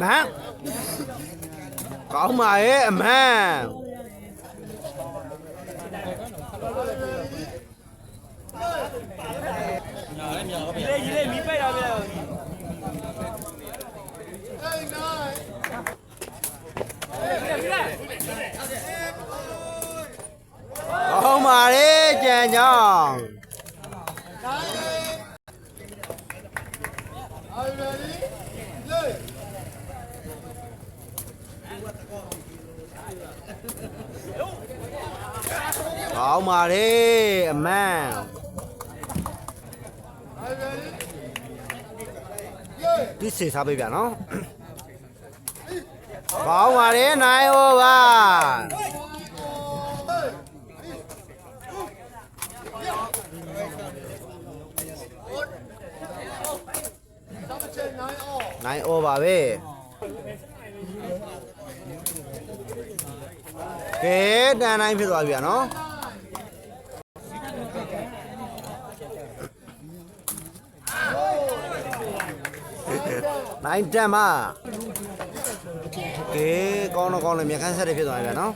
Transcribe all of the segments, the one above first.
မန်ကောင်းပါရဲ့အမန်ရေး ရေးလေးမီးပိုက်တာပဲကောင်းပါရဲ့ကြံကြောင်းကောင်းပါလေအမန်ဒီစေစားပေးဗျာနော် ကောင်းပါလေနိုင်ဟောပါနိုင်အောပါပဲကဲတန်တိုင်းဖြစ်သွားပြီနော်နိုင်တန်မကဲကောင်းတော့ကောင်းတယ်မြခန်းဆက်တွေဖြစ်သွားပြီဗျာနော်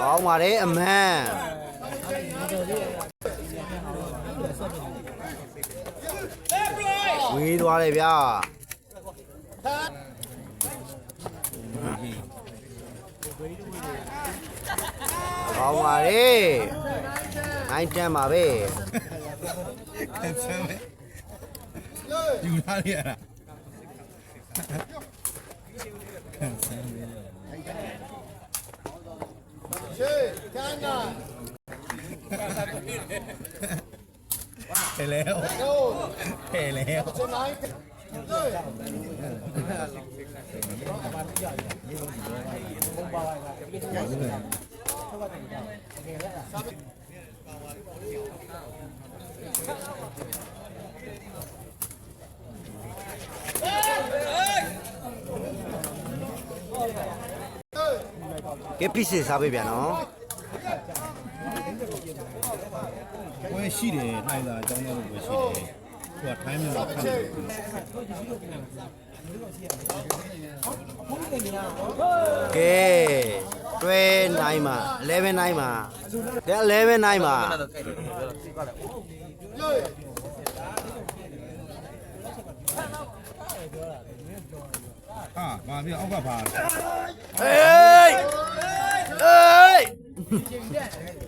ကောင်းပါတယ်အမန် ဝေးသွားတယ်ဗျာကောင်းပါလေနိုင်တန်ပါပဲကန်ဆယ်ပဲယူလာရတာကန်ဆယ်ပဲရှေ့ကန်းနာ ဖယ်แล้วဖယ်แล้ว ကဲပြစ်စေစားပေးဗျာနော် ဝ ယ်ရှိတယ်နိုင်တာအကြောင်းတော့ဝယ်ရှိတယ်သူကထိုင်းမြန်မာခန့်တယ်ကဲတွဲနိုင်မှာ11နိုင်မှာကဲ11နိုင်မှာဟာမာပြအောက်ကပါဟေးဟေး